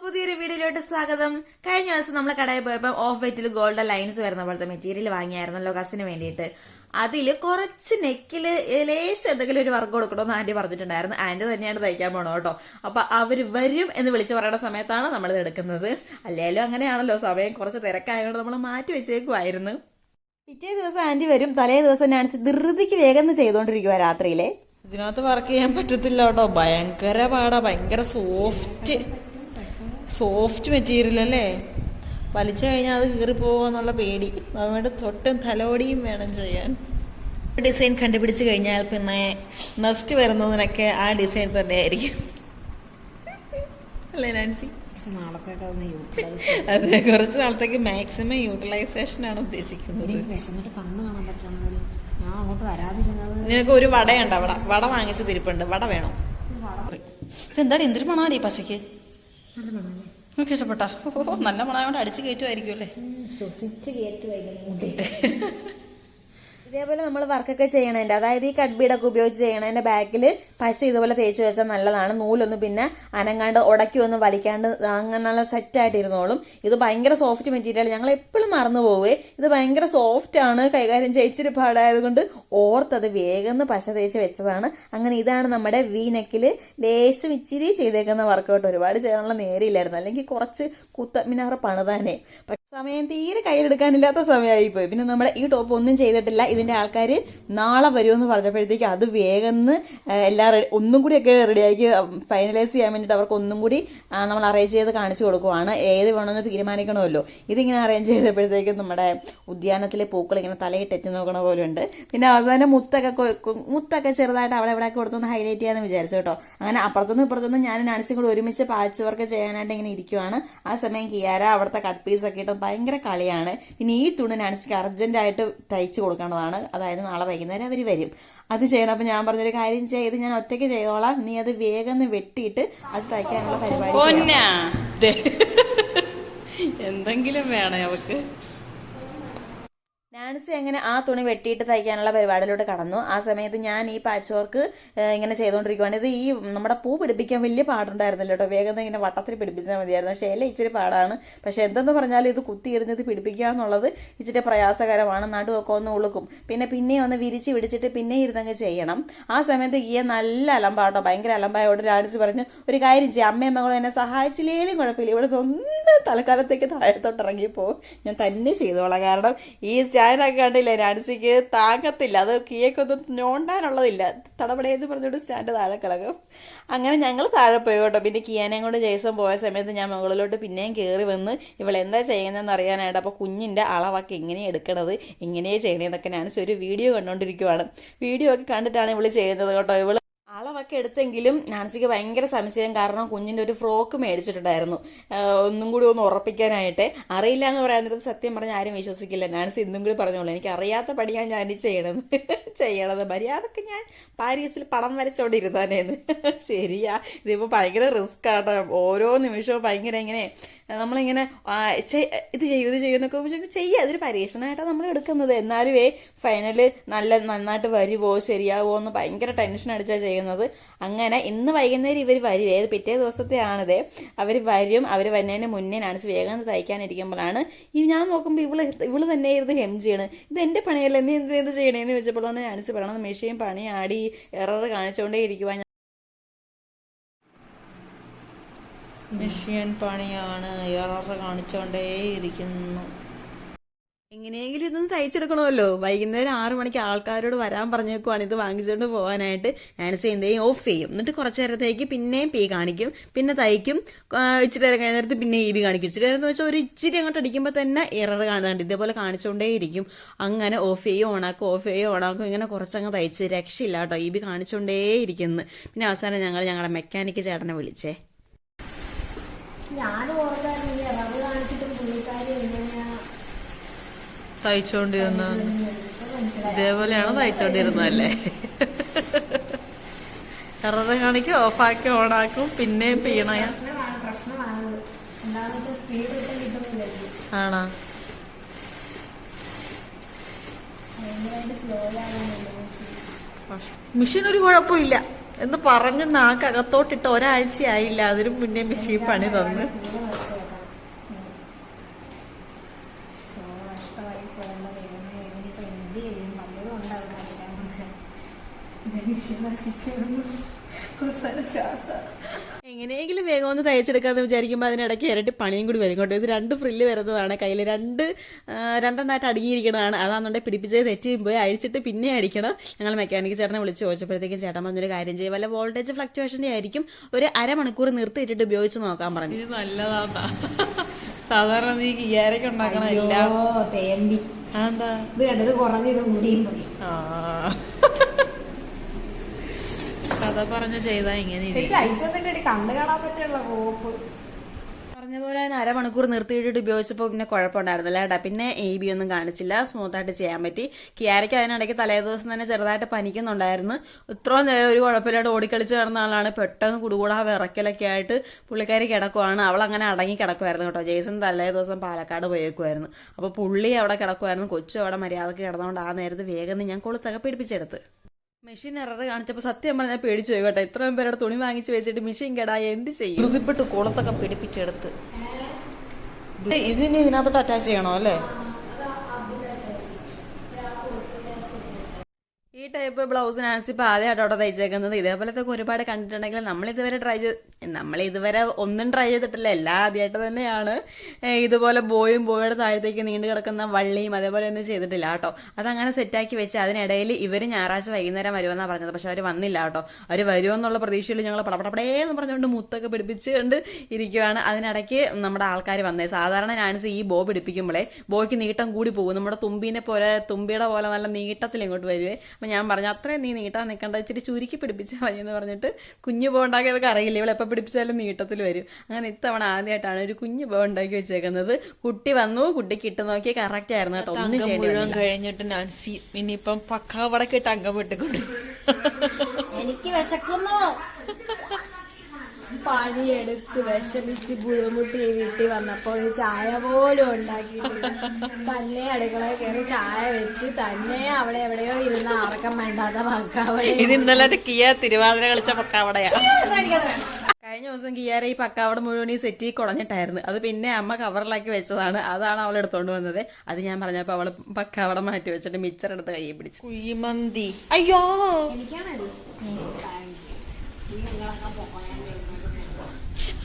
പുതിയൊരു വീഡിയോയിലോട്ട് സ്വാഗതം. കഴിഞ്ഞ ദിവസം നമ്മൾ കടയിൽ പോയപ്പോൾ ഓഫ് വൈറ്റിൽ ഗോൾഡൻ ലൈൻസ് വരുന്ന പോലത്തെ മെറ്റീരിയൽ വാങ്ങിയായിരുന്നല്ലോ കസിന് വേണ്ടിയിട്ട്. അതിൽ കുറച്ച് നെക്കിൽ ലേശം എന്തെങ്കിലും ഒരു വർക്ക് കൊടുക്കണമെന്ന് ആന്റി പറഞ്ഞിട്ടുണ്ടായിരുന്നു. ആന്റി തന്നെയാണ് തയ്ക്കാൻ പോണോ കേട്ടോ. അപ്പൊ അവർ വരും എന്ന് വിളിച്ചു പറയുന്ന സമയത്താണ് നമ്മൾ ഇത് എടുക്കുന്നത്. അല്ലേലും അങ്ങനെയാണല്ലോ സമയം കുറച്ച് തിരക്കായതുകൊണ്ട് നമ്മൾ മാറ്റി വെച്ചേക്കുമായിരുന്നു പിറ്റേ ദിവസം ആന്റി വരും. തലേ ദിവസം നാൻസി ധൃതിക്ക് വേഗം ചെയ്തോണ്ടിരിക്കുക രാത്രിയിലെ. ഇതിനകത്ത് വർക്ക് ചെയ്യാൻ പറ്റത്തില്ല കേട്ടോ. ഭയങ്കര പാടാ. ഭയങ്കര സോഫ്റ്റ് സോഫ്റ്റ് മെറ്റീരിയൽ അല്ലേ? വലിച്ചു കഴിഞ്ഞാൽ അത് കീറി പോകുമെന്നുള്ള പേടി. അതുകൊണ്ട് തൊട്ടും തലോടിയും വേണം ചെയ്യാൻ. ഡിസൈൻ കണ്ടുപിടിച്ച് കഴിഞ്ഞാൽ പിന്നെ നെക്സ്റ്റ് വരുന്നതിനൊക്കെ ആ ഡിസൈൻ തന്നെ ആയിരിക്കും അല്ലേ നാൻസി? അതെ കുറച്ച് നാളത്തേക്ക് മാക്സിമം യൂട്ടിലൈസേഷൻ ആണ് ഉദ്ദേശിക്കുന്നത്. നിനക്ക് ഒരു വടയുണ്ട് അവിടെ. വട വാങ്ങിച്ച് തിരിപ്പുണ്ട് വട വേണോ. ഇതെന്താടി? എന്തൊരു മണാടി പശയ്ക്ക്? നിനക്ക് ഇഷ്ടപ്പെട്ടാ ഓ നല്ല മണായോണ്ട് അടിച്ച് കയറ്റുമായിരിക്കും അല്ലേ? ശ്വസിച്ച് കയറ്റുമായിരിക്കും. ഇതേപോലെ നമ്മൾ വർക്കൊക്കെ ചെയ്യണതിന്റെ അതായത് ഈ കട്ബീഡൊക്കെ ഉപയോഗിച്ച് ചെയ്യണതിന്റെ ബാക്കിൽ പശ ഇതുപോലെ തേച്ച് വെച്ചാൽ നല്ലതാണ്. നൂലൊന്നും പിന്നെ അനങ്ങാണ്ട് ഉടക്കിയൊന്നും വലിക്കാണ്ട് അങ്ങനെ നല്ല സെറ്റ് ആയിട്ട് ഇരുന്നോളും ഇത് ഭയങ്കര സോഫ്റ്റ് മെറ്റീരിയൽ ഞങ്ങൾ എപ്പോഴും മറന്നു പോവേ. ഇത് ഭയങ്കര സോഫ്റ്റ് ആണ്. കൈകാര്യം ചെയ്ച്ചിരി പാടായതുകൊണ്ട് ഓർത്തത് വേഗം പശ തേച്ച് വെച്ചതാണ്. അങ്ങനെ ഇതാണ് നമ്മുടെ വി നെക്കിൽ ലേശം ഇച്ചിരി ചെയ്തേക്കുന്ന വർക്കൗട്ട് ഒരുപാട് ചെയ്യാനുള്ള നേരെയില്ലായിരുന്നു. അല്ലെങ്കിൽ കുറച്ച് കുത്ത മിനാറ് പണിതാനേ. സമയം തീരെ കയ്യിലെടുക്കാനില്ലാത്ത സമയമായി പോയി പിന്നെ നമ്മുടെ ഈ ടോപ്പ് ഒന്നും ചെയ്തിട്ടില്ല. ഇതിന്റെ ആൾക്കാർ നാളെ വരുമെന്ന് പറഞ്ഞപ്പോഴത്തേക്ക് അത് വേഗം എല്ലാം ഒന്നും കൂടിയൊക്കെ റെഡിയാക്കി ഫൈനലൈസ് ചെയ്യാൻ വേണ്ടിയിട്ട് അവർക്ക് ഒന്നും കൂടി നമ്മൾ അറേഞ്ച് ചെയ്ത് കാണിച്ചു കൊടുക്കുവാണ്. ഏത് വേണമെന്ന് തീരുമാനിക്കണമല്ലോ. ഇതിങ്ങനെ അറേഞ്ച് ചെയ്തപ്പോഴത്തേക്കും നമ്മുടെ ഉദ്യാനത്തിലെ പൂക്കൾ ഇങ്ങനെ തലയിട്ട് എത്തി നോക്കണ പോലെ ഉണ്ട് പിന്നെ അവസാനം മുത്തൊക്കെ മുത്തൊക്കെ ചെറുതായിട്ട് അവിടെ ഇവിടെയൊക്കെ കൊടുത്തൊന്ന് ഹൈലൈറ്റ് ചെയ്യാന്ന് വിചാരിച്ചു കേട്ടോ. അങ്ങനെ അപ്പുറത്തുനിന്ന് ഇപ്പുറത്തുനിന്ന് ഞാൻ നാൻസിയും കൂടി ഒരുമിച്ച് പാച്ച് വർക്ക് ചെയ്യാനായിട്ട് ഇങ്ങനെ ഇരിക്കുവാണ്. ആ സമയം കിയാര അവിടുത്തെ കട്ട് പീസ് ഒക്കെ ഇട്ട് ഭയങ്കര കളിയാണ്. പിന്നെ ഈ തുണി നാൻസിക്ക് ആയിട്ട് തയ്ച്ചു കൊടുക്കേണ്ടതാണ്. അതായത് നാളെ വൈകുന്നേരം അവർ വരും. അത് ചെയ്യണം. അപ്പൊ ഞാൻ പറഞ്ഞൊരു കാര്യം ചെയ്ത് ഞാൻ ഒറ്റയ്ക്ക് ചെയ്തോളാം. നീ അത് വേഗം വെട്ടിയിട്ട് അത് തയ്ക്കാനുള്ള പരിപാടി എന്തെങ്കിലും വേണേ അവക്ക് നാൻസി അങ്ങനെ ആ തുണി വെട്ടിയിട്ട് തയ്ക്കാനുള്ള പരിപാടിയിലൂടെ കടന്നു. ആ സമയത്ത് ഞാൻ ഈ പാച്ച് വർക്ക് ഇങ്ങനെ ചെയ്തുകൊണ്ടിരിക്കുവാണ് ഇത് ഈ നമ്മുടെ പൂ പിടിപ്പിക്കാൻ വലിയ പാടുണ്ടായിരുന്നില്ല കേട്ടോ. വേഗം ഇങ്ങനെ വട്ടത്തിൽ പിടിപ്പിച്ചാൽ മതിയായിരുന്നു. പക്ഷേ ഇല ഇച്ചിരി പാടാണ്. പക്ഷേ എന്തെന്ന് പറഞ്ഞാൽ ഇത് കുത്തി എറിഞ്ഞത് പിടിപ്പിക്കുക എന്നുള്ളത് ഇച്ചിരി പ്രയാസകരമാണ്. നടുവൊക്കെ ഒന്ന് ഉളുക്കും. പിന്നെ പിന്നെ ഒന്ന് വിരിച്ച് പിടിച്ചിട്ട് പിന്നെ ഇരുന്നങ്ങ് ചെയ്യണം. ആ സമയത്ത് ഈ നല്ല അലമ്പാട്ടോ. ഭയങ്കര അലമ്പായോട് ഡാൻസ് പറഞ്ഞു ഒരു കാര്യം ചെയ്യാം. അമ്മയും മകളും എന്നെ സഹായിച്ചില്ലേലും കുഴപ്പമില്ല. ഇവിടെ ഒന്ന് തലക്കാലത്തേക്ക് താഴത്തോട്ട് ഇറങ്ങിപ്പോ. ഞാൻ തന്നെ ചെയ്തോളാം. കാരണം ഈ സ്റ്റാൻഡൊക്കെ കണ്ടില്ലേ നാൻസിക്ക്? താങ്ങത്തില്ല. അത് കീയൊക്കൊന്നും ഞോണ്ടാനുള്ളതില്ല തടപടയെന്ന് പറഞ്ഞുകൊണ്ട് സ്റ്റാൻഡ് താഴെ കിടക്കും. അങ്ങനെ ഞങ്ങൾ താഴെ പോയി കേട്ടോ. പിന്നെ കിയാനെയും കൊണ്ട് ജേസൺ പോയ സമയത്ത് ഞാൻ മുകളിലോട്ട് പിന്നെയും കയറി വന്ന് ഇവൾ എന്താ ചെയ്യുന്നതെന്ന് അറിയാനായിട്ട് അപ്പോൾ കുഞ്ഞിന്റെ അളവൊക്കെ എങ്ങനെയാണ് എടുക്കണത് എങ്ങനെയാണ് ചെയ്യണതെന്നൊക്കെ നാൻസി ഒരു വീഡിയോ കണ്ടുകൊണ്ടിരിക്കുവാണ് വീഡിയോ ഒക്കെ കണ്ടിട്ടാണ് ഇവൾ ചെയ്യുന്നത് കേട്ടോ. ഇവൾ അളവൊക്കെ എടുത്തെങ്കിലും നാൻസിക്ക് ഭയങ്കര സംശയം കാരണം കുഞ്ഞിന്റെ ഒരു ഫ്രോക്ക് മേടിച്ചിട്ടുണ്ടായിരുന്നു. ഒന്നും കൂടി ഒന്ന് ഉറപ്പിക്കാനായിട്ട്. അറിയില്ല എന്ന് പറയാൻ സത്യം പറഞ്ഞാൽ ആരും വിശ്വസിക്കില്ല. നാൻസി ഇന്നും കൂടി പറഞ്ഞോളൂ. എനിക്ക് അറിയാത്ത പണിയാണ് ഞാൻ ഈ ചെയ്യണത്? മര്യാദയ്ക്ക് ഞാൻ പാരീസിൽ പണം വരച്ചോണ്ടിരുന്നാനേന്ന് ശരിയാ. ഇതിപ്പോ ഭയങ്കര റിസ്ക് ആട്ടോ. ഓരോ നിമിഷവും ഭയങ്കര ഇങ്ങനെ നമ്മളിങ്ങനെ ഇത് ചെയ്യൂ ഇത് ചെയ്യൂ എന്നൊക്കെ ചെയ്യുക ചെയ്യാം. അതൊരു പരീക്ഷണമായിട്ടാണ് നമ്മൾ എടുക്കുന്നത്. എന്നാലും ഏ ഫൈനൽ നല്ല നന്നായിട്ട് വരുവോ ശരിയാവോ എന്ന് ഭയങ്കര ടെൻഷൻ അടിച്ചാ ചെയ്യുന്നത്. അങ്ങനെ ഇന്ന് വൈകുന്നേരം ഇവർ വരും. ഏത് പിറ്റേ ദിവസത്തെ ആണിത് അവർ വരും. അവർ വരുന്നതിന് മുന്നേ നാൻസ് വേഗം തയ്ക്കാനിരിക്കുമ്പോഴാണ്. ഈ ഞാൻ നോക്കുമ്പോൾ ഇവൾ ഇവൾ തന്നെ ഇരുന്ന് ഹെം ചെയ്യണ്. ഇത് എന്റെ പണിയല്ലേ? നീ എന്ത് ചെയ്യണേന്ന് വെച്ചപ്പോഴാണ് പറയണം മേശയും മെഷീൻ പണി ആടി എറർ കാണിച്ചുകൊണ്ടേ ഇരിക്കുവാൻ മെഷീൻ പണിയാണ് എറർ കാണിച്ചുകൊണ്ടേ ഇരിക്കുന്നു. എങ്ങനെയെങ്കിലും ഇതൊന്ന് തയ്ച്ചെടുക്കണമല്ലോ. വൈകുന്നേരം ആറു മണിക്ക് ആൾക്കാരോട് വരാൻ പറഞ്ഞേക്കുവാണ് ഇത് വാങ്ങിച്ചുകൊണ്ട് പോകാനായിട്ട് നാൻസി എന്തെയും ഓഫ് ചെയ്യും. എന്നിട്ട് കുറച്ചു നേരത്തേക്ക് പിന്നെയും പേ കാണിക്കും. പിന്നെ തയ്ക്കും. ഇച്ചിരി നേരം കഴിഞ്ഞ നേരത്ത് പിന്നെ ഈ ബി കാണിക്കും. ഇച്ചിരി നേരം എന്ന് വെച്ചാൽ ഒരു ഇച്ചിരി അങ്ങോട്ട് അടിക്കുമ്പോൾ തന്നെ എറർ കാണുന്നുണ്ട്. ഇതേപോലെ കാണിച്ചുകൊണ്ടേയിരിക്കും അങ്ങനെ ഓഫ് ചെയ്യും ഓണാക്കും ഓഫ് ചെയ്യും ഓണാക്കും. ഇങ്ങനെ കുറച്ചങ്ങ് തയ്ച്ച് രക്ഷയില്ല കേട്ടോ. ഈ ബി കാണിച്ചുകൊണ്ടേ ഇരിക്കുന്നു പിന്നെ അവസാനം ഞങ്ങൾ ഞങ്ങളുടെ മെക്കാനിക്ക് ചേട്ടനെ വിളിച്ചേ. ഞാൻ റബ്ബ് കാണിച്ചിട്ടും പുള്ളിക്കാരി എങ്ങനെയാ തയ്ച്ചോണ്ടിരുന്ന ഇതേപോലെയാണ് തയ്ച്ചോണ്ടിരുന്നല്ലേ എറർ കാണിക്കും ഓഫാക്കി ഓണാക്കും പിന്നെയും പീണയ. ആണാ? മിഷൻ ഒരു കുഴപ്പമില്ല. എന്ന് പറഞ്ഞ് നാക്കകത്തോട്ടിട്ട് ഒരാഴ്ചയായില്ല. അതിനും മുന്നേ മിഷീൻ പണി തന്ന്. നഷ്ടമായി പോകേണ്ട ദൈവമേ ഇനിയിപ്പോ എന്ത് ചെയ്യും പലതും ഉണ്ടാവില്ല എങ്ങനെയെങ്കിലും വേഗം ഒന്ന് തയ്ച്ചെടുക്കാന്ന് വിചാരിക്കുമ്പോൾ അതിനിടയ്ക്ക് ഇരട്ടി പണിയും കൂടി വരും കേട്ടോ. ഇത് രണ്ട് ഫ്രില്ല് വരുന്നതാണ്. കയ്യിൽ രണ്ട് രണ്ടെണ്ണമായിട്ട് അടുങ്ങിയിരിക്കുന്നതാണ് അതാണെന്നുണ്ടെങ്കിൽ പിടിപ്പിച്ചത് തെറ്റിയും പോയി അഴിച്ചിട്ട് പിന്നെ അടിക്കണം. ഞങ്ങൾ മെക്കാനിക് ചേട്ടനെ വിളിച്ച് ചോദിച്ചപ്പോഴത്തേക്കും ചേട്ടൻ പറഞ്ഞൊരു കാര്യം ചെയ്യും. വല്ല വോൾട്ടേജ് ഫ്ലക്ച്വേഷന്റെ ആയിരിക്കും ഒരു അരമണിക്കൂർ നിർത്തിയിട്ടിട്ട് ഉപയോഗിച്ച് നോക്കാൻ പറഞ്ഞു. ഇത് നല്ലതാ സാധാരണ നീ കിയാരൊക്കെ ഉണ്ടാക്കണമില്ല ഓ തേമ്പി ഇത് കണ്ടത് കുറഞ്ഞ് ഇത് കൂടിയും പോയി കഥ പറഞ്ഞ ചെയ്താ ഇങ്ങനെ കണ്ടു കാണാൻ പറ്റുള്ള കോപ്പ് പറഞ്ഞ പോലെ തന്നെ അരമണിക്കൂർ നിർത്തിയിട്ടിട്ട് ഉപയോഗിച്ചപ്പോൾ പിന്നെ കുഴപ്പമുണ്ടായിരുന്നില്ല കേട്ടോ. പിന്നെ എ ബി ഒന്നും കാണിച്ചില്ല. സ്മൂത്ത് ആയിട്ട് ചെയ്യാൻ പറ്റി. കിയാരയ്ക്ക് അതിനിടയ്ക്ക് തലേ ദിവസം തന്നെ ചെറുതായിട്ട് പനിക്കുന്നുണ്ടായിരുന്നു. ഇത്രയും നേരം ഒരു കുഴപ്പമില്ലാണ്ട് ഓടിക്കളിച്ച് കിടന്ന ആളാണ്. പെട്ടെന്ന് കുടുകൂടാ വിറക്കലൊക്കെ ആയിട്ട് പുള്ളിക്കാരി കിടക്കുവാണ്. അവൾ അങ്ങനെ അടങ്ങി കിടക്കുമായിരുന്നു കേട്ടോ. ജേസൺ തലേ ദിവസം പാലക്കാട് പോയേക്കുമായിരുന്നു അപ്പോൾ പുള്ളി അവിടെ കിടക്കുമായിരുന്നു കൊച്ചു അവിടെ മര്യാദയ്ക്ക് കിടന്നുകൊണ്ട് ആ നേരത്ത് വേഗം ഞാൻ കൊളുത്തൊക്കെ പിടിപ്പിച്ചെടുത്ത്. മെഷീൻ എറർ കാണിച്ചപ്പോൾ സത്യം പറഞ്ഞാൽ പേടിച്ചു പോയി കേട്ടോ. ഇത്രയും പേരുടെ തുണി വാങ്ങിച്ച് വെച്ചിട്ട് മെഷീൻ കേടായ എന്ത് ചെയ്യും? കുളത്തൊക്കെ പിടിപ്പിച്ചെടുത്ത്. ഇത് ഇതിന് ഇതിനകത്തോട്ട് അറ്റാച്ച് ചെയ്യണോ അല്ലേ? ടൈപ്പ് ബ്ലൗസ് നാൻസി ഇപ്പൊ ആദ്യമായിട്ട് അവിടെ തയ്ച്ചേക്കുന്നത്. ഇതേപോലത്തെ ഒരുപാട് കണ്ടിട്ടുണ്ടെങ്കിൽ നമ്മൾ ഇതുവരെ ട്രൈ ചെയ്ത് നമ്മൾ ഇതുവരെ ഒന്നും ട്രൈ ചെയ്തിട്ടില്ല. എല്ലാം ആദ്യമായിട്ട് തന്നെയാണ്. ഇതുപോലെ ബോയും ബോയുടെ താഴത്തേക്ക് നീണ്ടു കിടക്കുന്ന വള്ളിയും അതേപോലെ ഒന്നും ചെയ്തിട്ടില്ല കേട്ടോ. അതങ്ങനെ സെറ്റാക്കി വെച്ച് അതിനിടയിൽ ഇവർ ഞായറാഴ്ച വൈകുന്നേരം വരുമെന്നാണ് പറഞ്ഞത്. പക്ഷെ അവർ വന്നില്ല കേട്ടോ. അവർ വരുമെന്നുള്ള പ്രതീക്ഷയിൽ ഞങ്ങൾ പടപടപടേന്ന് പറഞ്ഞുകൊണ്ട് മുത്തൊക്കെ പിടിപ്പിച്ചുകൊണ്ട് ഇരിക്കുവാണ്. അതിനിടയ്ക്ക് നമ്മുടെ ആൾക്കാർ വന്നേ. സാധാരണ നാൻസി ഈ ബോ പിടിപ്പിക്കുമ്പോഴേ ബോയ്ക്ക് നീട്ടം കൂടി പോകും. നമ്മുടെ തുമ്പീനെ പോലെ തുമ്പിയുടെ പോലെ നല്ല നീട്ടത്തിൽ ഇങ്ങോട്ട് വരുവേ. അപ്പൊ ഞാൻ പറഞ്ഞു അത്രയും നീ നീട്ടാൻ നിൽക്കണ്ട ഇച്ചിരി ചുരുക്കി പിടിപ്പിച്ചാൽ മതി എന്ന് പറഞ്ഞിട്ട് കുഞ്ഞു ബോണ്ടാക്കി അവർക്ക് അറിയില്ല. ഇവിടെ എപ്പോൾ പിടിപ്പിച്ചാലും നീട്ടത്തിൽ വരും. അങ്ങനെ ഇത്തവണ ആദ്യമായിട്ടാണ് ഒരു കുഞ്ഞു ബോണ്ടാക്കി വെച്ചേക്കുന്നത്. കുട്ടി വന്നു കുട്ടിക്ക് ഇട്ട് നോക്കി കറക്റ്റ് ആയിരുന്നു കേട്ടോ. ഒന്നും ചെയ്യാൻ മുഴുവൻ. കഴിഞ്ഞിട്ട് നാൻസി ഇനിയിപ്പം പക്കാവടക്കിട്ട് അംഗം വിട്ടുകൊണ്ട്. എനിക്ക് വിശക്കുന്നു. പണിയെടുത്ത് വിഷമിച്ച് ബുദ്ധിമുട്ടി വീട്ടിൽ വന്നപ്പോ ഒരു ചായ പോലും ഉണ്ടാക്കിയിട്ടില്ല. തന്നെ അടുക്കളയിൽ കയറി ചായ വെച്ച് തന്നെ അവിടെ എവിടെയോ ഇരുന്ന ആർക്കം വേണ്ടാത്ത പക്കാവട ഇത് ഇന്നലെ കിയ തിരുവാതിര കളിച്ച പക്കാവടയാ. കഴിഞ്ഞ ദിവസം കിയാര ഈ പക്കാവട മുഴുവൻ ഈ സെറ്റി കുടഞ്ഞിട്ടായിരുന്നു അത് പിന്നെ അമ്മ കവറിലാക്കി വെച്ചതാണ്. അതാണ് അവൾ എടുത്തോണ്ട് വന്നത്. അത് ഞാൻ പറഞ്ഞപ്പോ അവൾ പക്കാവട മാറ്റി വെച്ചിട്ട് മിച്ചർ എടുത്ത് കൈ പിടിച്ചു. കുഴിമന്തി. അയ്യോ! എനിക്കാണത്.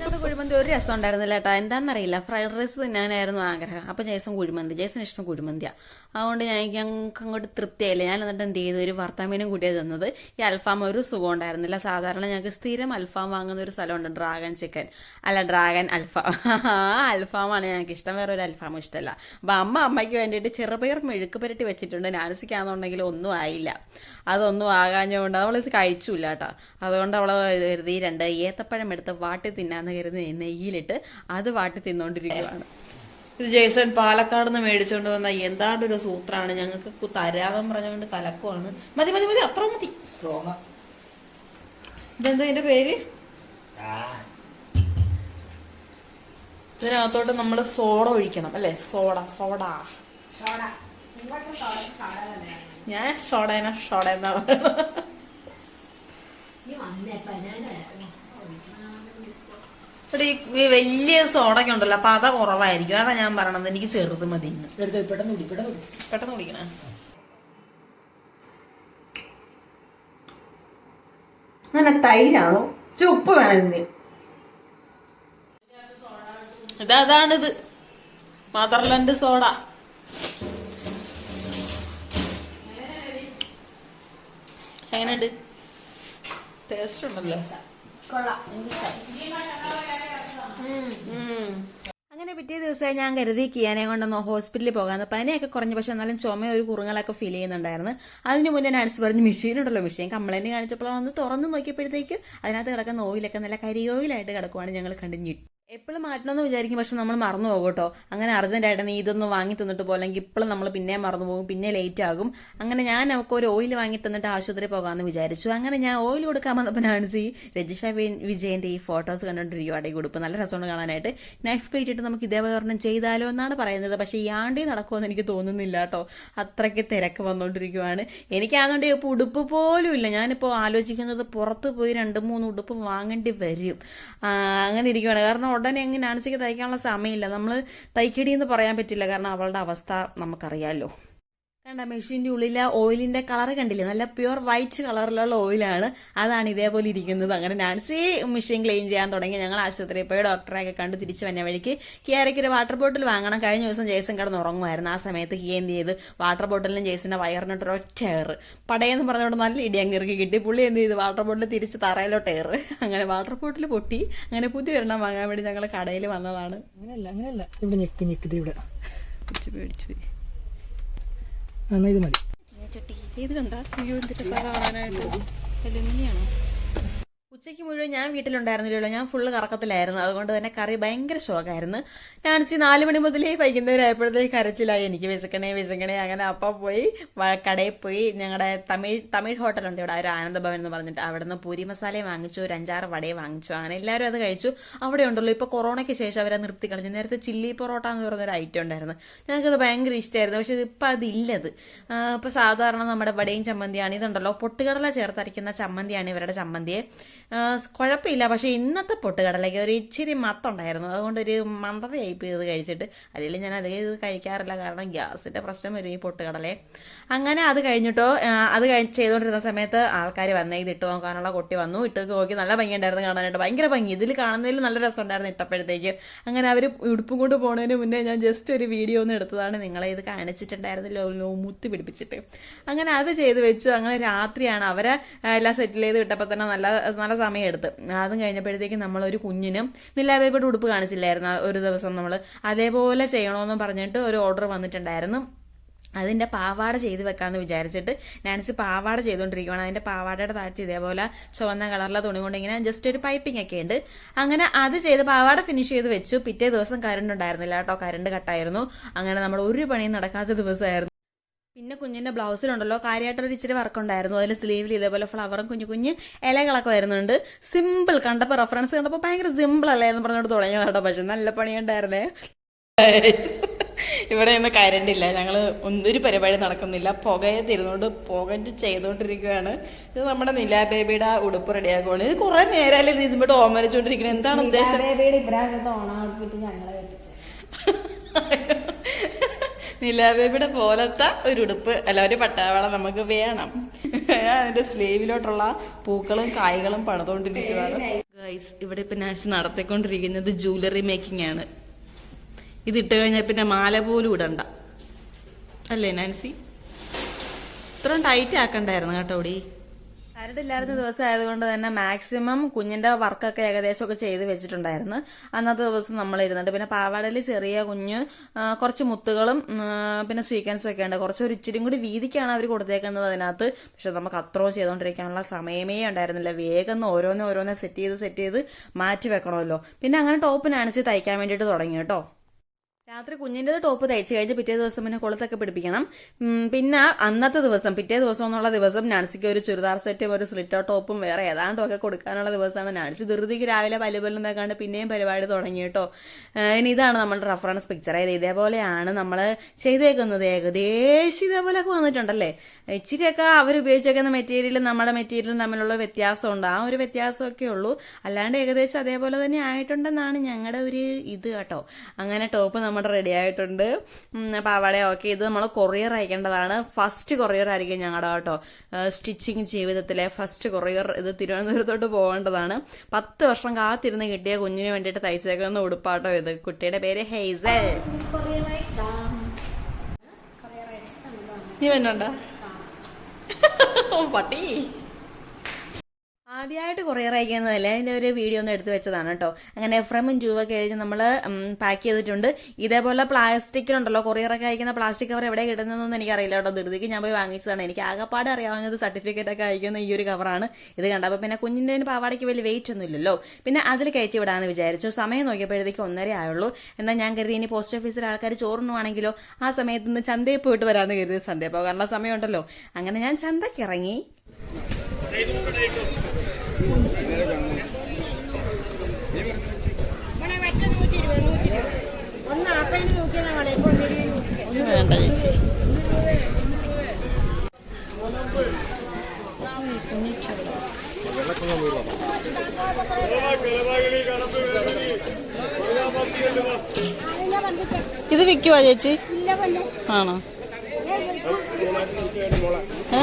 ഇന്നത്തെ കുഴിമന്തി ഒരു രസം ഉണ്ടായിരുന്നില്ല കേട്ടോ. എന്താണെന്നറിയില്ല ഫ്രൈഡ് റൈസ് തിന്നാനായിരുന്നു ആഗ്രഹം. അപ്പൊ ജേസൺ കുഴിമന്തി. ജേസൺ ഇഷ്ടം കുഴിമന്തിയാ. അതുകൊണ്ട് ഞാൻ ഞങ്ങൾക്ക് അങ്ങോട്ട് തൃപ്തിയായില്ല. ഞാൻ എന്നിട്ട് എന്ത് ചെയ്തു? ഒരു വർത്താമീനും കൂടിയത് തന്നത്. ഈ അൽഫാം ഒരു സുഖം ഉണ്ടായിരുന്നില്ല. സാധാരണ ഞങ്ങൾക്ക് സ്ഥിരം അൽഫാം വാങ്ങുന്ന ഒരു സ്ഥലമുണ്ട്. Dragon chicken. അല്ല ഡ്രാഗൺ അൽഫാം. അൽഫാമാണ് ഞങ്ങൾക്ക് ഇഷ്ടം. വേറെ ഒരു അൽഫാം ഇഷ്ടമല്ല. അപ്പൊ അമ്മ അമ്മയ്ക്ക് വേണ്ടിയിട്ട് ചെറുപയർ മെഴുക്ക് പുരട്ടി വെച്ചിട്ടുണ്ട്. നാനസിക്കാന്നുണ്ടെങ്കിൽ ഒന്നും ആയില്ല. അതൊന്നും ആകാഞ്ഞുകൊണ്ട് അവളിത് കഴിച്ചില്ല കേട്ടോ. അതുകൊണ്ട് അവൾ കരുതി രണ്ട് ഏത്തപ്പഴം എടുത്ത് വാട്ടി തിന്നാന്ന് കരുതി നെയ്യിലിട്ട് അത് വാട്ടി തിന്നോണ്ടിരിക്കുകയാണ് ഇത് ജേസൺ പാലക്കാട് നിന്ന് മേടിച്ചോണ്ട് വന്ന എന്താണ്ട് ഒരു സൂത്രാണ്. ഞങ്ങൾക്ക് തരാമെന്ന് പറഞ്ഞുകൊണ്ട് കലക്കുവാണ്. മതി മതി മതി. അത്ര മതി. സ്ട്രോങ് ഇതെന്താ ഇതിന്റെ പേര്? ഇതിനകത്തോട്ട് നമ്മൾ സോഡ ഒഴിക്കണം അല്ലേ? Soda soda. ഞാൻ സോഡേന സോഡ എന്നാ പറയുന്നത് ഇവിടെ ഈ വലിയ സോഡൊക്കെ ഉണ്ടല്ലോ അപ്പൊ അതാ കുറവായിരിക്കും. അതാ ഞാൻ പറയണത്. എനിക്ക് ചെറുത് മതി ഇന്ന്. പെട്ടെന്ന് കുടിക്കണേ. അങ്ങനെ തൈരാണോ? ചുപ്പ് വേണം ഇതിന്. ഇത് അതാണിത്. മദർലൻഡ് സോഡ എങ്ങനെയുണ്ട്? ടേസ്റ്റ് ഉണ്ടല്ലോ. ഉം. അങ്ങനെ പിറ്റേ ദിവസമായി ഞാൻ കരുതി കിയാനെ കൊണ്ടൊന്ന് ഹോസ്പിറ്റലിൽ പോകാന്ന്. പനിയൊക്കെ കുറഞ്ഞു പക്ഷെ എന്നാലും ചുമ ഒരു കുറുങ്ങലൊക്കെ ഫീൽ ചെയ്യുന്നുണ്ടായിരുന്നു. അതിന് മുന്നേ നാൻസ് പറഞ്ഞ് മെഷീൻ ഉണ്ടല്ലോ മെഷീൻ കംപ്ലൈന്റ് കാണിച്ചപ്പോൾ ഒന്ന് തുറന്ന് നോക്കിയപ്പോഴത്തേക്ക് അതിനകത്ത് കിടക്കുന്ന ഓയിലൊക്കെ നല്ല കരിയോയിലായിട്ട് കിടക്കുവാണ് ഞങ്ങൾ കണ്ട് എപ്പോഴും മാറ്റണമെന്ന് വിചാരിക്കും പക്ഷെ നമ്മൾ മറന്നു പോകും കേട്ടോ. അങ്ങനെ അർജന്റായിട്ട് നീ ഇതൊന്ന് വാങ്ങി തന്നിട്ട് പോലെങ്കിൽ ഇപ്പോഴും നമ്മൾ പിന്നെ മറന്നു പോകും പിന്നെ ലേറ്റ് ആകും. അങ്ങനെ ഞാൻ അവൾക്ക് ഒരു ഓയിൽ വാങ്ങി തന്നിട്ട് ആശുപത്രി പോകാമെന്ന് വിചാരിച്ചു. അങ്ങനെ ഞാൻ ഓയിൽ കൊടുക്കാൻ വന്നപ്പോൾ നാൻസി രജിഷ വിജയന്റെ ഈ ഫോട്ടോസ് കണ്ടോണ്ടിരിക്കും അടയി കൊടുപ്പ്. നല്ല രസമാണ് കാണാനായിട്ട്. നൈഫ് പ്ലേറ്റ് ഇട്ട് നമുക്ക് ഇതേപോലെ ഒരെണ്ണം ചെയ്താലോ എന്നാണ് പറയുന്നത്. പക്ഷെ ഈ ആണ്ടി നടക്കുമെന്ന് എനിക്ക് തോന്നുന്നില്ല കേട്ടോ. അത്രയ്ക്ക് തിരക്ക് വന്നുകൊണ്ടിരിക്കുവാണ് എനിക്കാണെന്നുണ്ട് ഇപ്പോൾ ഉടുപ്പ് പോലും ഇല്ല. ഞാനിപ്പോൾ ആലോചിക്കുന്നത് പുറത്ത് പോയി രണ്ട് മൂന്ന് ഉടുപ്പ് വാങ്ങേണ്ടി വരും. അങ്ങനെ ഇരിക്കുവാണ്. കാരണം ഉടനെ അങ്ങ് നാൻസിക്ക് തയ്ക്കാനുള്ള സമയമില്ല. നമ്മൾ തയ്ക്കടി എന്ന് പറയാൻ പറ്റില്ല. കാരണം അവളുടെ അവസ്ഥ നമുക്കറിയാമല്ലോ കണ്ട മെഷീന്റെ ഉള്ളിലെ ഓയിലിന്റെ കളർ കണ്ടില്ല? നല്ല പ്യുവർ വൈറ്റ് കളറിലുള്ള ഓയിലാണ്. അതാണ് ഇതേപോലെ ഇരിക്കുന്നത്. അങ്ങനെ നാൻസി മെഷീൻ ക്ലീൻ ചെയ്യാൻ തുടങ്ങി. ഞങ്ങൾ ആശുപത്രിയിൽ പോയി ഡോക്ടറെയൊക്കെ കണ്ടു തിരിച്ചു വന്ന വഴിക്ക് കിയാരയ്ക്ക് ഒരു വാട്ടർ ബോട്ടിൽ വാങ്ങണം. കഴിഞ്ഞ ദിവസം ജേസൺ കടന്ന് ഉറങ്ങുമായിരുന്നു. ആ സമയത്ത് കി എന്ത് ചെയ്ത്? വാട്ടർ ബോട്ടിലും ജേസിന്റെ വയറിനിട്ട് ഒറ്റ എയർ. പടയെന്ന് പറഞ്ഞുകൊണ്ട് നല്ല ഇടിയാൻ ഇറക്കി കിട്ടി. പുള്ളി എന്ത് ചെയ്ത്? വാട്ടർ ബോട്ടിൽ തിരിച്ച് തറയിലോട്ട് എയർ. അങ്ങനെ വാട്ടർ ബോട്ടിൽ പൊട്ടി. അങ്ങനെ പുതിയൊരെണ്ണം വാങ്ങാൻ വേണ്ടി ഞങ്ങൾ കടയിൽ വന്നതാണ്. അങ്ങനെയല്ല അങ്ങനെയല്ല. ഇവിടെ ഞെക്ക് ഞെക്കിത് ഇവിടെ. പിടിച്ചു പേടിച്ചു. എന്നാ ഇത് മതി. ചട്ടി ഇത് കണ്ട? കാണാനായിട്ട്. ഉച്ചയ്ക്ക് മുഴുവൻ ഞാൻ വീട്ടിലുണ്ടായിരുന്നില്ലല്ലോ. ഞാൻ ഫുള്ള് കറക്കത്തിലായിരുന്നു. അതുകൊണ്ട് തന്നെ കറി ഭയങ്കര ഷോക്കായിരുന്നു ഉച്ച നാല് മണി മുതലേ വൈകുന്നേരം ആയപ്പോഴത്തേക്ക് കരച്ചിലായി. എനിക്ക് വിശക്കണേ വിശക്കണേ. അങ്ങനെ അപ്പം പോയി കടയിൽ പോയി. ഞങ്ങളുടെ തമിഴ് തമിഴ് ഹോട്ടലുണ്ട് ഇവിടെ ഒരു ആനന്ദഭവൻ എന്ന് പറഞ്ഞിട്ട്. അവിടെ നിന്ന് പൂരി മസാലയും വാങ്ങിച്ചു ഒരു അഞ്ചാറ് വടയും വാങ്ങിച്ചു. അങ്ങനെ എല്ലാവരും അത് കഴിച്ചു. അവിടെ ഉണ്ടല്ലോ ഇപ്പോൾ കൊറോണയ്ക്ക് ശേഷം അവരെ നിർത്തി കളഞ്ഞു. നേരത്തെ ചില്ലി പൊറോട്ട എന്ന് പറഞ്ഞൊരു ഐറ്റം ഉണ്ടായിരുന്നു. ഞങ്ങൾക്കത് ഭയങ്കര ഇഷ്ടമായിരുന്നു പക്ഷെ ഇപ്പം അതില്ലത്. ഇപ്പോൾ സാധാരണ നമ്മുടെ വടയും ചമ്മന്തിയാണ്. ഇതുണ്ടല്ലോ പൊട്ടുകടല ചേർത്തരയ്ക്കുന്ന ചമ്മന്തിയാണ് ഇവരുടെ ചമ്മന്തിയെ. കുഴപ്പമില്ല. പക്ഷേ ഇന്നത്തെ പൊട്ടുകടലയ്ക്ക് ഒരു ഇച്ചിരി മത്തുണ്ടായിരുന്നു. അതുകൊണ്ട് ഒരു മന്ദതയായി പോയി ഇത് കഴിച്ചിട്ട്. അല്ലെങ്കിൽ ഞാൻ അധികം ഇത് കഴിക്കാറില്ല. കാരണം ഗ്യാസിന്റെ പ്രശ്നം വരും ഈ പൊട്ടുകടലെ അങ്ങനെ അത് കഴിഞ്ഞിട്ടോ അത് കഴി ചെയ്തുകൊണ്ടിരുന്ന സമയത്ത് ആൾക്കാർ വന്നേ ഇത് ഇട്ട് നോക്കാനുള്ള കുട്ടി വന്നു. ഇട്ട് നോക്കി നല്ല ഭംഗിയുണ്ടായിരുന്നു കാണാനായിട്ട്. ഭയങ്കര ഭംഗി. ഇതിൽ കാണുന്നതിൽ നല്ല രസമുണ്ടായിരുന്നു ഇട്ടപ്പോഴത്തേക്ക്. അങ്ങനെ അവർ ഉടുപ്പും കൊണ്ട് പോകുന്നതിന് മുന്നേ ഞാൻ ജസ്റ്റ് ഒരു വീഡിയോ ഒന്ന് എടുത്തതാണ്. നിങ്ങളെ ഇത് കാണിച്ചിട്ടുണ്ടായിരുന്നല്ലോ. മുത്തി മുത്ത് പിടിപ്പിച്ചിട്ട്. അങ്ങനെ അത് ചെയ്ത് വെച്ചു അങ്ങനെ രാത്രിയാണ് അവരെ എല്ലാം സെറ്റിൽ ചെയ്ത് വിട്ടപ്പോൾ തന്നെ നല്ല നല്ല സമയം എടുത്ത് അതും കഴിഞ്ഞപ്പോഴത്തേക്കും ഒരു കുഞ്ഞിനും നിലാബേബിയുടെ ഉടുപ്പ് കാണിച്ചില്ലായിരുന്നു ഒരു ദിവസം നമ്മൾ അതേപോലെ ചെയ്യണമെന്ന് പറഞ്ഞിട്ട് ഒരു ഓർഡർ വന്നിട്ടുണ്ടായിരുന്നു. അതിന്റെ പാവാട ചെയ്ത് വെക്കാമെന്ന് വിചാരിച്ചിട്ട് നാൻസി പാവാട ചെയ്തുകൊണ്ടിരിക്കുകയാണ് അതിന്റെ പാവാടയുടെ താഴ്ത്തി ഇതേപോലെ ചുവന്ന കളറിലെ തുണി കൊണ്ട് ഇങ്ങനെ ജസ്റ്റ് ഒരു പൈപ്പിംഗ് ഒക്കെ ഉണ്ട്. അങ്ങനെ അത് ചെയ്ത് പാവാട ഫിനിഷ് ചെയ്ത് വെച്ചു. പിറ്റേ ദിവസം കറണ്ട് ഉണ്ടായിരുന്നില്ല കേട്ടോ. കറണ്ട് കട്ടായിരുന്നു അങ്ങനെ നമ്മൾ ഒരു പണിയും നടക്കാത്ത ദിവസമായിരുന്നു. പിന്നെ കുഞ്ഞിന്റെ ബ്ലൗസിലുണ്ടല്ലോ കാര്യമായിട്ടൊരു ഇച്ചിരി വർക്ക് ഉണ്ടായിരുന്നു. അതിൽ സ്ലീവിൽ ഇതേപോലെ ഫ്ലവറും കുഞ്ഞു കുഞ്ഞ് ഇലകളൊക്കെ വരുന്നുണ്ട്. സിമ്പിൾ കണ്ടപ്പോൾ റെഫറൻസ് കണ്ടപ്പോൾ ഭയങ്കര സിമ്പിൾ അല്ലേ എന്ന് പറഞ്ഞോട്ട് തുടങ്ങിയത് കേട്ടോ പക്ഷെ നല്ല പണിയുണ്ടായിരുന്നേ. ഇവിടെ ഇന്ന് കരണ്ട് ഇല്ല. ഞങ്ങൾ ഒന്നൊരു പരിപാടി നടക്കുന്നില്ല. പുകയെ തിരുന്നോണ്ട് പുകഞ്ഞ് ചെയ്തോണ്ടിരിക്കുകയാണ്. ഇത് നമ്മുടെ നിലാ ബേബിയുടെ ഉടുപ്പ് റെഡിയാക്കുവാണ് ഇത് കുറെ നേരമല്ലേ ഇത് ഇതുമ്പോട്ട് ഓമനിച്ചോണ്ടിരിക്കുന്നത് എന്താണ് ഉദ്ദേശം? നിലാബേബിയുടെ പോലത്തെ ഒരു ഉടുപ്പ് അല്ല ഒരു പട്ടാവള നമുക്ക് വേണം. അതിന്റെ സ്ലീവിലോട്ടുള്ള പൂക്കളും കായ്കളും പണിതുകൊണ്ടിരിക്കുകയാണ് ഗൈസ് ഇവിടെ ഇപ്പൊ നാൻസി നടത്തിക്കൊണ്ടിരിക്കുന്നത് ജൂവലറി മേക്കിംഗ് ആണ്. ഇത് ഇട്ട് കഴിഞ്ഞാൽ പിന്നെ മാല പോലും ഇടണ്ട. അല്ലേ നാൻസി? ഇത്രയും ടൈറ്റ് ആക്കണ്ടായിരുന്നു കേട്ടോ കരണ്ട് ഇല്ലാത്ത ദിവസം ആയതുകൊണ്ട് തന്നെ മാക്സിമം കുഞ്ഞിന്റെ വർക്കൊക്കെ ഏകദേശം ഒക്കെ ചെയ്ത് വെച്ചിട്ടുണ്ടായിരുന്നു. അന്നത്തെ ദിവസം നമ്മൾ ഇരുന്നുണ്ട് പിന്നെ പാവാടയിൽ ചെറിയ കുഞ്ഞ് കുറച്ച് മുത്തുകളും പിന്നെ സീക്വൻസും ഒക്കെ ഉണ്ട്. കുറച്ച് ഒരു ഇച്ചിരി കൂടി വീതിക്കാണ് അവർ കൊടുത്തേക്കുന്നത് അതിനകത്ത്. പക്ഷെ നമുക്ക് അത്രയും ചെയ്തുകൊണ്ടിരിക്കാനുള്ള സമയമേ ഉണ്ടായിരുന്നില്ല. വേഗം ഓരോന്ന് ഓരോന്ന് സെറ്റ് ചെയ്ത് സെറ്റ് ചെയ്ത് മാറ്റി വെക്കണമല്ലോ. പിന്നെ അങ്ങനെ ടോപ്പ് നാൻസി തയ്ക്കാൻ വേണ്ടിയിട്ട് തുടങ്ങി കേട്ടോ. രാത്രി കുഞ്ഞിന്റെ ടോപ്പ് തയ്ച്ചു കഴിഞ്ഞ് പിറ്റേ ദിവസം പിന്നെ കൊളുത്തൊക്കെ പിടിപ്പിക്കണം. പിന്നെ അന്നത്തെ ദിവസം പിറ്റേ ദിവസം എന്നുള്ള ദിവസം നാൻസിക്ക് ഒരു ചുരിദാർ സെറ്റും ഒരു സ്ലിറ്റോ ടോപ്പും വേറെ ഏതാണ്ടും ഒക്കെ കൊടുക്കാനുള്ള ദിവസമാണ്. നാൻസി ധൃതിക്ക് രാവിലെ പല്ലുപല്ലും തേക്കാണ്ട് പിന്നെയും പരിപാടി തുടങ്ങി കേട്ടോ. ഇനി ഇതാണ് നമ്മുടെ റെഫറൻസ് പിക്ചർ അതായത് ഇതേപോലെയാണ് നമ്മൾ ചെയ്തേക്കുന്നത്. ഏകദേശം ഇതേപോലെയൊക്കെ വന്നിട്ടുണ്ടല്ലേ? ഇച്ചിരിയൊക്കെ അവർ ഉപയോഗിച്ചേക്കുന്ന മെറ്റീരിയലും നമ്മുടെ മെറ്റീരിയലും തമ്മിലുള്ള വ്യത്യാസമുണ്ട്. ആ ഒരു വ്യത്യാസമൊക്കെ ഉള്ളൂ. അല്ലാണ്ട് ഏകദേശം അതേപോലെ തന്നെ ആയിട്ടുണ്ടെന്നാണ് ഞങ്ങളുടെ ഒരു ഇത് കേട്ടോ. അങ്ങനെ ടോപ്പ് നമ്മുടെ റെഡി ആയിട്ടുണ്ട്. അപ്പൊ പാവാട ഓക്കെ ഇത് നമ്മൾ കൊറിയർ അയക്കേണ്ടതാണ്. ഫസ്റ്റ് കൊറിയർ ആയിരിക്കും ഞങ്ങളുടെ കേട്ടോ. സ്റ്റിച്ചിങ് ജീവിതത്തിലെ ഫസ്റ്റ് കൊറിയർ ഇത് തിരുവനന്തപുരത്തോട്ട് പോകേണ്ടതാണ്. പത്ത് വർഷം കാത്തിരുന്ന് കിട്ടിയ കുഞ്ഞിന് വേണ്ടിയിട്ട് തയ്ച്ചേക്കുന്ന ഉടുപ്പാട്ടോ ഇത്. കുട്ടിയുടെ പേര് ഹെയ്സൽ നീ വന്നോണ്ടാ ഓ പട്ടി. ആദ്യമായിട്ട് കൊറിയർ അയക്കുന്നതല്ലേ? അതിന്റെ ഒരു വീഡിയോ ഒന്ന് എടുത്തു വെച്ചതാണ് കേട്ടോ അങ്ങനെ എഫ്രമും ജൂവൊക്കെ എഴുതി നമ്മൾ പാക്ക് ചെയ്തിട്ടുണ്ട്. ഇതേപോലെ പ്ലാസ്റ്റിക്കിലുണ്ടല്ലോ. കൊറിയറൊക്കെ അയക്കുന്ന പ്ലാസ്റ്റിക് കവർ എവിടെ കിട്ടുന്നതെന്ന് എനിക്കറിയില്ല കേട്ടോ ധൃതിക്ക് ഞാൻ പോയി വാങ്ങിച്ചതാണ്. എനിക്ക് ആകെപ്പാട് അറിയാവുന്നത് സർട്ടിഫിക്കറ്റ് ഒക്കെ അയക്കുന്ന ഈ ഒരു കവറാണ് ഇത് കണ്ടപ്പോൾ പിന്നെ കുഞ്ഞിന്റെ പാവാടയ്ക്ക് വലിയ വെയിറ്റ് ഒന്നും ഇല്ലല്ലോ. പിന്നെ അതിൽ കയറ്റി വിടാന്ന് വിചാരിച്ചു. സമയം നോക്കിയപ്പോഴത്തേക്ക് ഒന്നര ആയുള്ളൂ. എന്നാൽ ഞാൻ കരുതി ഇനി പോസ്റ്റ് ഓഫീസിലെ ആൾക്കാർ ചോറുണ്ണുവാണെങ്കിലോ ആ സമയത്ത് നിന്ന് ചന്തയിൽ പോയിട്ട് വരാമെന്ന് കരുതി സന്ധ്യ പോകാനുള്ള സമയമുണ്ടല്ലോ. അങ്ങനെ ഞാൻ ചന്തയ്ക്ക് ഇറങ്ങി. വേണ്ട ചേച്ചി. ഇത് വിൽക്കുവാ ചേച്ചി? ആണോ? ഏ?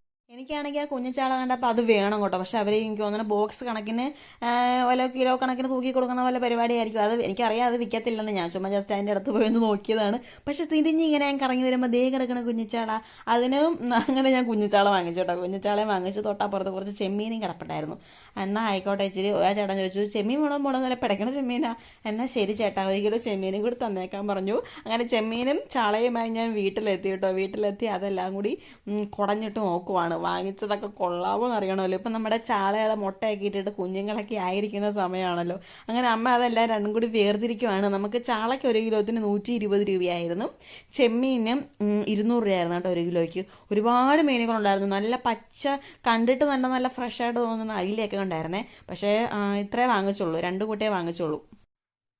എനിക്കാണെങ്കിൽ ആ കുഞ്ഞുചാള കണ്ടപ്പോൾ അത് വേണം കേട്ടോ. പക്ഷെ അവർ എനിക്ക് തോന്നുന്നു ബോക്സ് കണക്കിന് വല്ല കിലോ കണക്കിന് തൂക്കി കൊടുക്കുന്ന വല്ല പരിപാടിയായിരിക്കും. അത് എനിക്കറിയാം അത് വിൽക്കത്തില്ലെന്ന് ഞാൻ ചുമ്മാ ജസ്റ്റ് അതിന്റെ അടുത്ത് പോയി ഒന്ന് നോക്കിയതാണ്. പക്ഷെ തിരിഞ്ഞ് ഇങ്ങനെ ഞാൻ കറങ്ങി വരുമ്പോൾ ദേ കിടക്കണ കുഞ്ഞുചാള അതിന് അങ്ങനെ ഞാൻ കുഞ്ഞുചാള വാങ്ങിച്ചു കേട്ടോ. കുഞ്ഞിച്ചാളെ വാങ്ങിച്ച് തൊട്ടപ്പുറത്ത് കുറച്ച് ചെമ്മീനും കിടപ്പുണ്ടായിരുന്നു. എന്നാൽ ആയിക്കോട്ടെ ഇച്ചിരി ആ ചേട്ടൻ ചോദിച്ചു ചെമ്മീൻ വേണോ മോളോ? നല്ല പിടക്കണ ചെമ്മീനാ. എന്നാൽ ശരി ചേട്ടാ ഒരു കിലോ ചെമ്മീനും കൂടി തന്നേക്കാൻ പറഞ്ഞു. അങ്ങനെ ചെമ്മീനും ചാളയുമായി ഞാൻ വീട്ടിലെത്തി കേട്ടോ. വീട്ടിലെത്തി അതെല്ലാം കൂടി കുടഞ്ഞിട്ട് നോക്കുവാണ്. വാങ്ങിച്ചതൊക്കെ എന്ന് അറിയണമല്ലോ. ഇപ്പം നമ്മുടെ ചാളകളെ മുട്ടയൊക്കെ ഇട്ടിട്ട് കുഞ്ഞുങ്ങളൊക്കെ ആയിരിക്കുന്ന സമയമാണല്ലോ. അങ്ങനെ അമ്മ അതെല്ലാം രണ്ടും കൂടി വേർതിരിക്കുവാണ്. നമുക്ക് ചാളയ്ക്ക് ഒരു കിലോത്തിന് നൂറ്റി ഇരുപത് രൂപയായിരുന്നു. ചെമ്മീന് ഇരുന്നൂറ് രൂപയായിരുന്നു കേട്ടോ ഒരു കിലോയ്ക്ക്. ഒരുപാട് മീനുകളുണ്ടായിരുന്നു. നല്ല പച്ച കണ്ടിട്ട് നല്ല നല്ല ഫ്രഷായിട്ട് തോന്നുന്ന അയിലയൊക്കെ ഉണ്ടായിരുന്നേ. പക്ഷേ ഇത്രേ വാങ്ങിച്ചുള്ളൂ. രണ്ട് കൂട്ടേ വാങ്ങിച്ചുള്ളൂ.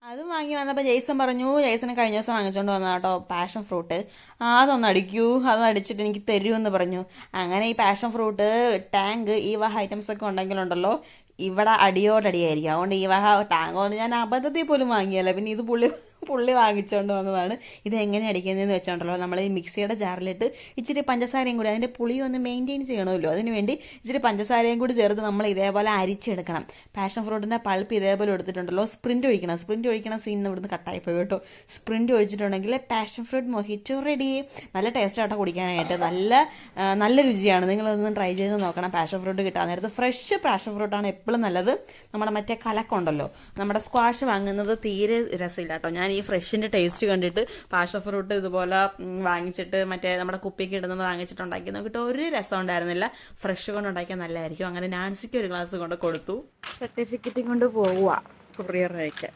അതും വാങ്ങി വന്നപ്പോൾ ജെയ്സൺ പറഞ്ഞു ജെയ്സന് കഴിഞ്ഞ ദിവസം വാങ്ങിച്ചുകൊണ്ട് വന്ന കേട്ടോ പാഷൻ ഫ്രൂട്ട് അതൊന്ന് അടിക്കൂ. അതൊന്ന് അടിച്ചിട്ട് എനിക്ക് തരുമെന്ന് പറഞ്ഞു. അങ്ങനെ ഈ പാഷൻ ഫ്രൂട്ട് ടാങ്ക് ഈ വഹ ഐറ്റംസ് ഒക്കെ ഉണ്ടെങ്കിലുണ്ടല്ലോ ഇവിടെ അടിയോടടിയായിരിക്കും. അതുകൊണ്ട് ഈ വഹ ടാങ്ക് ഞാൻ അബദ്ധത്തിൽ പോലും വാങ്ങിയല്ല. പിന്നെ ഇത് പുള്ളി പുള്ളി വാങ്ങിച്ചുകൊണ്ട് വന്നതാണ്. ഇത് എങ്ങനെ അടിക്കുന്നതെന്ന് വെച്ചോണ്ടല്ലോ നമ്മൾ ഈ മിക്സിയുടെ ജാറിലിട്ട് ഇച്ചിരി പഞ്ചസാരയും കൂടി അതിന്റെ പുളി ഒന്ന് മെയിന്റെയിൻ ചെയ്യണമല്ലോ. അതിന് വേണ്ടി ഇച്ചിരി പഞ്ചസാരയും കൂടി ചേർത്ത് നമ്മൾ ഇതേപോലെ അരിച്ചെടുക്കണം. പാഷൻ ഫ്രൂട്ടിന്റെ പൾപ്പ് ഇതേപോലെ എടുത്തിട്ടുണ്ടല്ലോ സ്പ്രിന്റ് ഒഴിക്കണം. സ്പ്രിന്റ് ഒഴിക്കണ സീൻ ഇവിടുന്ന് കട്ടായി പോയി കേട്ടോ. സ്പ്രിന്റ് ഒഴിച്ചിട്ടുണ്ടെങ്കിൽ പാഷൻ ഫ്രൂട്ട് മൊഹിറ്റോ റെഡി നല്ല ടേസ്റ്റ് ആട്ടോ കുടിക്കാനായിട്ട്. നല്ല നല്ല രുചിയാണ്. നിങ്ങളൊന്ന് ട്രൈ ചെയ്ത് നോക്കണം. പാഷൻ ഫ്രൂട്ട് കിട്ടാൻ നേരത്ത് ഫ്രഷ് പാഷൻ ഫ്രൂട്ടാണ് എപ്പോഴും നല്ലത്. നമ്മുടെ മറ്റേ കലക്കുണ്ടല്ലോ. നമ്മുടെ സ്ക്വാഷ് വാങ്ങുന്നത് തീരെ രസമില്ല കേട്ടോ ഞാൻ ഈ ഫ്രഷിന്റെ ടേസ്റ്റ് കണ്ടിട്ട് പാഷൻ ഫ്രൂട്ട് ഇതുപോലെ വാങ്ങിച്ചിട്ട് മറ്റേ നമ്മുടെ കുപ്പിക്ക് ഇടുന്നത് വാങ്ങിച്ചിട്ട് ഉണ്ടാക്കി നോക്കിയിട്ട് ഒരു രസം ഉണ്ടായിരുന്നില്ല. ഫ്രഷ് കൊണ്ട് ഉണ്ടാക്കിയാൽ നല്ലതായിരിക്കും. അങ്ങനെ നാൻസിക്ക് ഒരു ഗ്ലാസ് കൊണ്ട് കൊടുത്തു. സർട്ടിഫിക്കറ്റും കൊണ്ട് പോവുക. കൊറിയർ അയക്കാൻ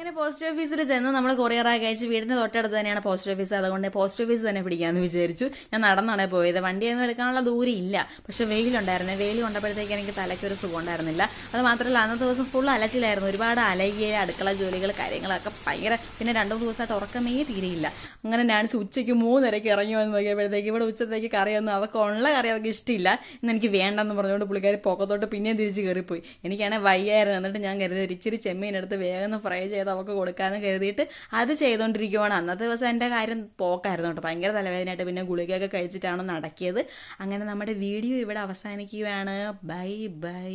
അങ്ങനെ പോസ്റ്റ് ഓഫീസിൽ ചെന്ന് നമ്മൾ ആക്കി അയച്ച് വീടിന്റെ തൊട്ടടുത്ത് തന്നെയാണ് പോസ്റ്റ് ഓഫീസ് അതുകൊണ്ട് പോസ്റ്റ് ഓഫീസ് തന്നെ പിടിക്കാമെന്ന് വിചാരിച്ചു. ഞാൻ നടന്നാണ് പോയത്. വണ്ടിയൊന്നും എടുക്കാനുള്ള ദൂരം ഇല്ല. പക്ഷെ വെയിലുണ്ടായിരുന്നു. വെയിൽ കൊണ്ടപ്പോഴത്തേക്ക് എനിക്ക് തലയ്ക്കൊരു സുഖം ഉണ്ടായിരുന്നില്ല. അത് മാത്രമല്ല അന്നത്തെ ദിവസം ഫുൾ അലച്ചിലായിരുന്നു. ഒരുപാട് അലകിയ അടുക്കള ജോലികൾ കാര്യങ്ങളൊക്കെ ഭയങ്കര പിന്നെ രണ്ടു മൂന്ന് ദിവസമായിട്ട് ഉറക്കമേ തീരെയില്ല. അങ്ങനെ ഞാൻ ഉച്ചയ്ക്ക് മൂന്നരയ്ക്ക് ഇറങ്ങി വന്ന് നോക്കിയപ്പോഴത്തേക്ക് ഇവിടെ ഉച്ചത്തേക്ക് കറിയൊന്നും അവർക്ക് ഉള്ള കറി അവർക്ക് ഇഷ്ടമില്ല ഇന്ന് എനിക്ക് വേണ്ടെന്ന് പറഞ്ഞുകൊണ്ട് പുള്ളിക്കാരി പൊക്കത്തോട്ട് പിന്നെയും തിരിച്ച് കയറിപ്പോയി. എനിക്കാണെങ്കിൽ വയ്യായിരുന്നു. എന്നിട്ട് ഞാൻ കരുതി ഒരു ഇച്ചിരി ചെമ്മീൻ വേഗം ഫ്രൈ ചെയ്ത് അവൾക്ക് കൊടുക്കാമെന്ന് കരുതിയിട്ട് അത് ചെയ്തുകൊണ്ടിരിക്കുവാണ് അന്നത്തെ ദിവസം എന്റെ കാര്യം പോക്കായിരുന്നു കേട്ടോ. ഭയങ്കര തലവേദനയായിട്ട് പിന്നെ ഗുളികയൊക്കെ കഴിച്ചിട്ടാണ് നടക്കിയത്. അങ്ങനെ നമ്മുടെ വീഡിയോ ഇവിടെ അവസാനിക്കുകയാണ്. Bye bye.